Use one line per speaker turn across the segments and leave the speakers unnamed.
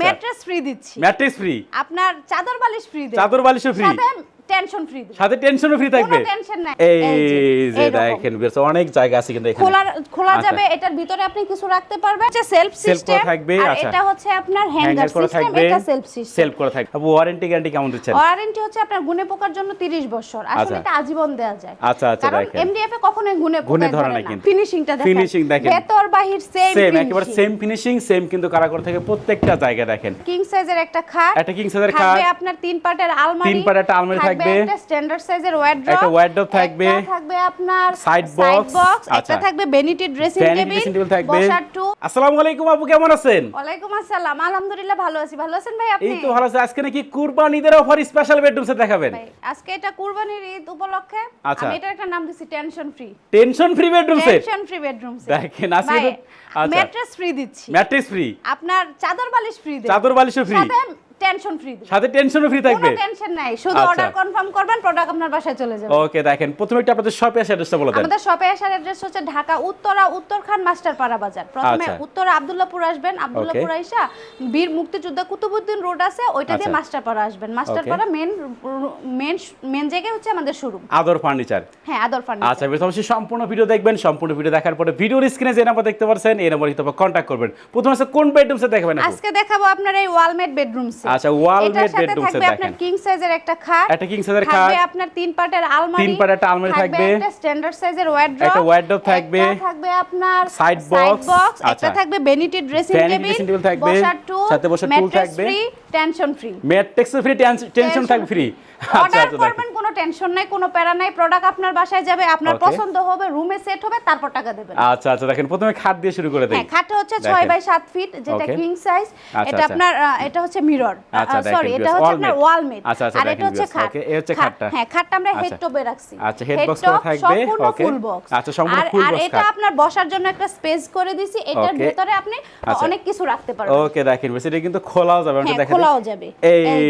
Mattress free দিচ্ছি।
Mattress free
আপনার চাদর বালিশ ফ্রি
চাদর বালিশও ফ্রি
টেনশন ফ্রি
সাথে টেনশনও ফ্রি থাকবে
টেনশন নাই
এই যে দেখেন অনেক জায়গা আছে কিন্তু এখানে
খোলা খোলা
আচ্ছা।
যাবে এটার ভিতরে আপনি কিছু রাখতে পারবেন হচ্ছে সেলফ সিস্টেম
থাকবে,
আর
আচ্ছা।
এটা হচ্ছে আপনার হ্যাঙ্গার সিস্টেম এটা সেলফ সিস্টেম
সেলফ করা থাকবে আপু ওয়ারেন্টি গ্যারান্টি কেমন দিচ্ছেন
ওয়ারেন্টি হচ্ছে আপনার গুণে পোকার জন্য 30 বছর আসলে
আচ্ছা।
এটা আজীবন যায়
আচ্ছা, আচ্ছা, দেখেন।
এমডিএফ এ কখনোই গুণে
গুণে ধরে না কিন্তু।
ফিনিশিংটা দেখেন
Finishing দেখেন।
ভেতর বাহির সেম
সেম একেবারে সেম ফিনিশিং সেম কিন্তু কারাকর থেকে প্রত্যেকটা জায়গা দেখেন
কিং সাইজের একটা খাট
একটা এর
থাকবে
খাট।
আপনার তিন পার্টের আলমারি
তিন একটা আলমারি থাকবে।
একটা স্ট্যান্ডার্ড সাইজের ওয়ার্ড্রপ
একটা wardrobe থাকবে।
থাকবে আপনার সাইড বক্স একটা
আচ্ছা।
থাকবে ভ্যানিটি ড্রেসিং টেবিল
থাকবে।
বসার টু
আসসালামু আলাইকুম আপু কেমন আছেন?
ওয়ালাইকুম আসসালাম। আলহামদুলিল্লাহ ভালো আছি। ভালো আছেন ভাই আপনি?
এই তো ভালো আছে। আজকে নাকি কুরবান ঈদের অফার স্পেশাল বেডরুম সেট দেখাবেন।
ভাই, আজকে এটা কুরবানির ঈদ উপলক্ষে।
আচ্ছা।
আমি এটার একটা নাম দিছি tension free
tension free bedroom set
tension free bedroom set
দেখেন, আজকে আচ্ছা।
ম্যাট্রেস ফ্রি দিচ্ছি।
ম্যাট্রেস ফ্রি
আপনার চাদর বালিশ ফ্রি দেব।
চাদর বালিশও ফ্রি
টেনশন ফ্রি
সাথে টেনশনও ফ্রি থাকবে
কোনো টেনশন নাই শুধু
আচ্ছা।
অর্ডার কনফার্ম করবেন প্রোডাক্ট আপনার বাসায় চলে যাবে।
ওকে দেখেন প্রথমে একটা আপনাদের শপে এসে অ্যাড্রেসটা বলে দেন।
আমাদের শপে আসার অ্যাড্রেস হচ্ছে ঢাকা উত্তরা উত্তরখান মাস্টারপাড়া বাজার। প্রথমে
আচ্ছা।
উত্তরা আব্দুল্লাহপুর আসবেন আব্দুল্লাহপুর আইসা বীর মুক্তিযোদ্ধা রোড আছে ওইটা দিয়ে
আচ্ছা।
মাস্টারপাড়া আসবেন। মাস্টারপাড়া মেন মেন মেন জায়গায় হচ্ছে আমাদের শোরুম
আদর ফার্নিচার
হ্যাঁ আদর ফার্নিচার
আচ্ছা অবশ্যই সম্পূর্ণ ভিডিও দেখবেন সম্পূর্ণ ভিডিও দেখার পরে ভিডিওর স্ক্রিনে যে নাম্বার দেখতে পাচ্ছেন এই নাম্বার হিসেবে কন্ট্যাক্ট করবেন। প্রথমে আছে কোন বেডরুম সেট দেখাবেন
আজকে দেখাবো আপনার এই ওয়ালমেট বেডরুম
আচ্ছা, made
এটার সাথে
bedroom
আপনার কিং সাইজের একটা খাট।
একটা king size এর
থাকবে
খাট,
আপনার তিন পার্টের আলমারি।
তিন একটা আলমারি থাকবে,
একটা স্ট্যান্ডার্ড সাইজের ওয়ার্ড্রপ
একটা wardrobe থাকবে,
থাকবে আপনার সাইড বক্স
আচ্ছা।
একটা থাকবে ভ্যানিটি ড্রেসিং টেবিল
থাকবে,
বসার টুল
সাথে বসার tool থাকবে।
Tension free
mattress free tension থাকবে ফ্রি আচ্ছা আচ্ছা
কোনো টেনশন নাই কোনো প্যারা নাই। প্রোডাক্ট আপনার বাসায় যাবে আপনার পছন্দ হবে রুমে সেট হবে তারপর টাকা দেবেন।
আচ্ছা আচ্ছা দেখেন প্রথমে খাট দিয়ে শুরু করে দেই।
হ্যাঁ খাটটা হচ্ছে
দেখেন।
ছয় বাই সাত ফিট যেটা কিং সাইজ
আচ্ছা,
এটা
আচ্ছা।
আপনার এটা হচ্ছে মিরর
আচ্ছা, দেখেন
সরি এটা হচ্ছে আপনার
made।
ওয়াল মেড আর এটা হচ্ছে খাট।
এই হচ্ছে খাটটা।
হ্যাঁ খাটটা আমরা হেড। টপে রাখছি
আচ্ছা, head box থাকবে,
সম্পূর্ণ
okay।
ফুল বক্স
আচ্ছা, সম্পূর্ণ
আর
full
আর এটা আপনার বসার জন্য একটা স্পেস করে দিছি। এটার ভিতরে আপনি
আচ্ছা।
অনেক কিছু রাখতে পারবেন।
ওকে দেখেন বেশ এটা কিন্তু খোলাও যাবে। আমরা দেখেন
খোলাও যাবে।
এই
এই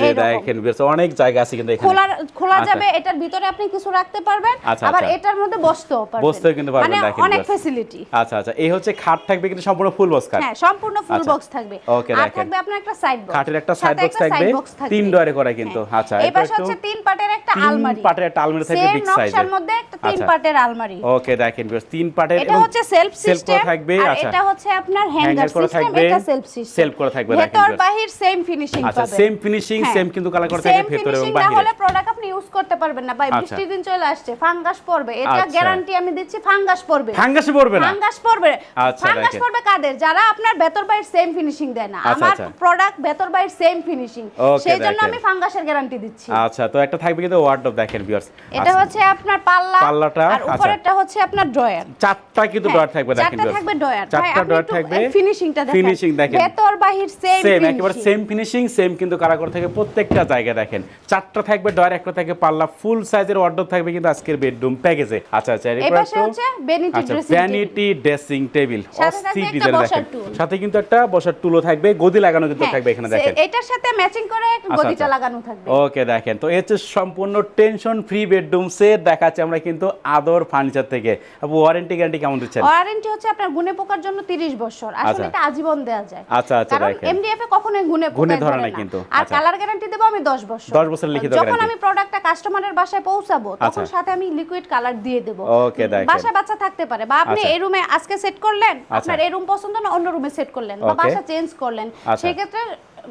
যে,
যে দেখেন বেশ অনেক জায়গা আছে কিন্তু এখানে।
খোলা খোলা
আচ্ছা।
যাবে এটার ভিতরে আপনি কিছু রাখতে পারবেন।
আচ্ছা,
আবার। এটার মধ্যে বসতেও পারবেন।
বসতেও কিন্তু পারবেন,
মানে
দেখেন
অনেক ফ্যাসিলিটি
আচ্ছা আচ্ছা। এই হচ্ছে খাট থাকবে কিন্তু সম্পূর্ণ ফুল বক্স খাট।
হ্যাঁ সম্পূর্ণ ফুল। বক্স থাকবে। আর থাকবে আপনার একটা সাইড বক্স
খাটের একটা side box থাকবে, তিন ডয়ারে করা কিন্তু। আচ্ছা,
এই পাশে হচ্ছে তিন পার্টের একটা আলমারি।
তিন পাটের একটা আলমারি থাকবে big size
নকশার। মধ্যে একটা তিন
আচ্ছা।
পার্টের আলমারি।
ওকে দেখেন বেশ তিন পাটের
এটা হচ্ছে সেলফ সিস্টেম
থাকবে
আর
আচ্ছা।
এটা হচ্ছে আপনার হ্যাঙ্গার সিস্টেম এটা সেলফ সিস্টেম
self করা থাকবে, দেখেন
ভেতর বাহির সেম ফিনিশিং
পাবে
আচ্ছা
সেম ফিনিশিং
হ্যাঁ।
সেম কিন্তু কালার করা থাকবে ভেতরে এবং
finishing না
বাইরে
হলে প্রোডাক্ট আপনি ইউজ করতে পারবেন না। ভাই
আচ্ছা।
বৃষ্টির দিন চলে আসছে ফাঙ্গাস পড়বে। এটা
আচ্ছা।
গ্যারান্টি আমি দিচ্ছি ফাঙ্গাস পড়বে।
ফাঙ্গাসে পড়বে না?
ফাঙ্গাস পড়বে।
আচ্ছা,
ফাঙ্গাস পড়বে কাদের? যারা আপনার ভেতর বাহির সেম ফিনিশিং দেয় না।
আচ্ছা,
আমার
আচ্ছা।
প্রোডাক্ট ভেতর বাইর সেম ফিনিশিং সেই জন্য আমি ফাঙ্গাসের গ্যারান্টি দিচ্ছি।
আচ্ছা তো একটা থাকবে কিন্তু ওয়ার্ডরোব দেখেন ভিউয়ার্স
এটা হচ্ছে আপনার পাল্লা
পাল্লাটা,
আর
আচ্ছা।
উপরেরটা হচ্ছে আপনার ড্রয়ার
চারটা কিন্তু ডট থাকবে দেখেন
চারটা থাকবে ডয়ার
চারটা ডট থাকবে।
ফিনিশিংটা দেখেন।
ফিনিশিং দেখেন।
ভেতর বাহির সেম
সেম একেবারে সেম ফিনিশিং সেম কিন্তু কারাকর থেকে প্রত্যেকটা জায়গা দেখেন। চারটা থাকবে ডয়ার একটা থাকবে পাল্লা ফুল সাইজের ওয়ার্ডরোব থাকবে কিন্তু আজকের বেডরুম প্যাকেজে আচ্ছা আচ্ছা এরপর
পাশে হচ্ছে ভ্যানিটি
আচ্ছা
ড্রেসিং
ভ্যানিটি ড্রেসিং টেবিল
সাথে
অস্থির ডিজাইন দেখেন। সাথে কিন্তু একটা বসার টুলও থাকবে গদি লাগানো কিন্তু থাকবে এখানে দেখেন।
এটার সাথে ম্যাচিং করে গদিটা
আচ্ছা।
লাগানো থাকবে
ওকে দেখেন তো এই সম্পূর্ণ টেনশন ফ্রি বেডরুম সেট দেখাচ্ছে আমরা কিন্তু আদর ফার্নিচার থেকে ওয়ারেন্টি গ্যারান্টি কেমন দিচ্ছেন
ওয়ারেন্টি হচ্ছে আপনার গুণে পোকার জন্য 30 বছর আসলে
আচ্ছা।
এটা আজীবন দেওয়া যায়
আচ্ছা, আচ্ছা,
কারণ এমডিএফ এ কখনোই গুণে
গুণে ধরে না কিন্তু,
আর
আচ্ছা।
কালার গ্যারান্টি দেব আমি 10 বছর
10 বছরের লিখিত
যখন আমি প্রোডাক্টটা কাস্টমারের বাসায় পৌঁছাবো তখন
আচ্ছা।
সাথে আমি লিকুইড কালার দিয়ে দেব
Okay, দেখেন।
বাসা বাচ্চা থাকতে পারে বা আপনি
আচ্ছা।
এই রুমে আজকে সেট করলেন
আচ্ছা।
আপনার এই রুম পছন্দ না অন্য রুমে সেট করলেন বা বাসা চেঞ্জ করলেন
আচ্ছা।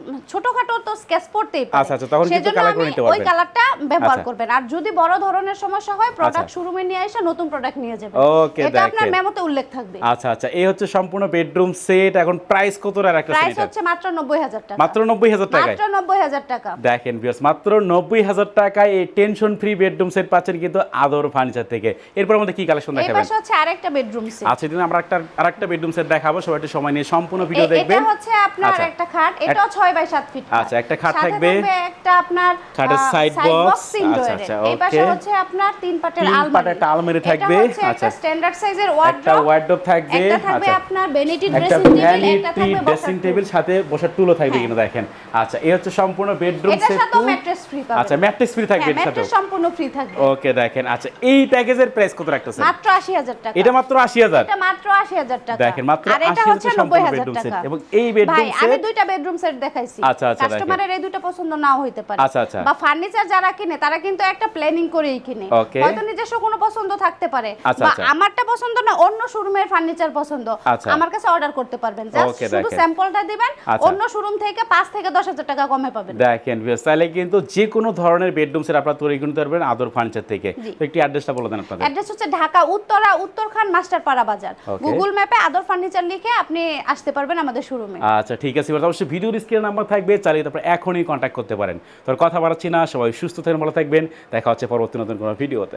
উম, ছোটখাটো তো স্কেচ পড়তেই পারে।
আচ্ছা, আচ্ছা, তখন কিন্তু colour করে নিতে
ওই কালারটা ব্যবহার
আচ্ছা।
করবেন। আর যদি বড় ধরনের সমস্যা হয় প্রোডাক্ট
আচ্ছা।
শোরুমে নিয়ে এসে নতুন প্রোডাক্ট নিয়ে যাবেন।
Okay,
এটা আপনার মেমোতে উল্লেখ থাকবে।
আচ্ছা আচ্ছা এই হচ্ছে সম্পূর্ণ বেডরুম সেট এখন প্রাইস কত রাখতেছেন
প্রাইস হচ্ছে মাত্র নব্বই হাজার টাকা।
মাত্র নব্বই হাজার টাকায়?
মাত্র নব্বই হাজার টাকা।
দেখেন ভিউয়ার্স মাত্র নব্বই হাজার টাকায় এই টেনশন ফ্রি বেডরুম সেট পাচ্ছেন কিন্তু আদর ফার্নিচার থেকে। এরপর আমাদের কি কালেকশন
এই
দেখাবেন?
পাশে হচ্ছে আরেকটা বেডরুম সেট
আচ্ছা দিন আমরা একটা আরেকটা বেডরুম সেট দেখাবো সবাই একটু সময় নিয়ে সম্পূর্ণ ভিডিও দেখবেন
এটা হচ্ছে আপনার
আচ্ছা।
একটা খাট এটাও 6 ছয় বাই সাত ফিট
আচ্ছা, একটা খাট থাকবে।
একটা আপনার
খাটের box
indoor
আচ্ছা। আচ্ছা,
এই পাশে হচ্ছে আপনার তিন পাটের
তিন
আলমারি।
পাটের একটা আলমারি থাকবে, আচ্ছা।
স্ট্যান্ডার্ড সাইজের
একটা ওয়ার্ডরোব থাকবে।
একটা থাকবে
আচ্ছা।
আপনার ভ্যানিটি ড্রেসিং টেবিল একটা থাকবে
ড্রেসিং টেবিল সাথে বসার টুলও থাকবে
হ্যাঁ।
কিন্তু দেখেন। আচ্ছা এই হচ্ছে সম্পূর্ণ বেডরুম
এটার
সেট
সাথেও ম্যাট্রেস ফ্রি পাবেন।
আচ্ছা ম্যাট্রেস ফ্রি থাকবে
হ্যাঁ
এর সাথে
ম্যাট্রেস সম্পূর্ণ ফ্রি থাকবে।
ওকে দেখেন। আচ্ছা এই প্যাকেজের প্রাইস কত রাখতেছেন?
মাত্র আশি হাজার টাকা।
এটা মাত্র আশি হাজার।
এটা মাত্র আশি হাজার টাকা।
দেখেন, মাত্র
আর এটা
80,000
হচ্ছে
সম্পূর্ণ
নব্বই হাজার
bedroom set।
টাকা
এবং এই bedroom
ভাই আমি দুইটা বেডরুম সেট দেখাইছি।
আচ্ছা, আচ্ছা।
কাস্টমারের এই দুইটা পছন্দ নাও হইতে পারে।
আচ্ছা।
বা ফার্নিচার যারা কিনে তারা কিন্তু একটা প্ল্যানিং করেই কিনে। হয়তো নিজস্ব কোনো পছন্দ থাকতে পারে বা। আমারটা পছন্দ না অন্য শোরুমের ফার্নিচার পছন্দ। আমার কাছে অর্ডার করতে পারবেন। জাস্ট শুধু স্যাম্পলটা দিবেন। অন্য শোরুম থেকে পাঁচ থেকে দশ হাজার টাকা কমে পাবেন।
দেখেন viewers, তাহলে কিন্তু যে কোনো ধরনের বেডরুম সেট আপনারা তৈরি করতে পারবেন আদর ফার্নিচার থেকে। একটি অ্যাড্রেসটা বলে দেন আপনাদের।
অ্যাড্রেস হচ্ছে ঢাকা উত্তরা উত্তরখান মাস্টারপাড়া বাজার। গুগল ম্যাপে আদর ফার্নিচার লিখে আপনি আসতে পারবেন আমাদের শোরুমে
আচ্ছা ঠিক আছে অবশ্যই ভিডিওর স্ক্রিনের নাম্বার থাকবে, চালিয়ে তারপর এখনই কন্ট্যাক্ট করতে পারেন। তোর কথা বাড়াচ্ছি না, সবাই সুস্থ থাকেন, ভালো থাকবেন। দেখা হচ্ছে পরবর্তী নতুন কোনো ভিডিওতে।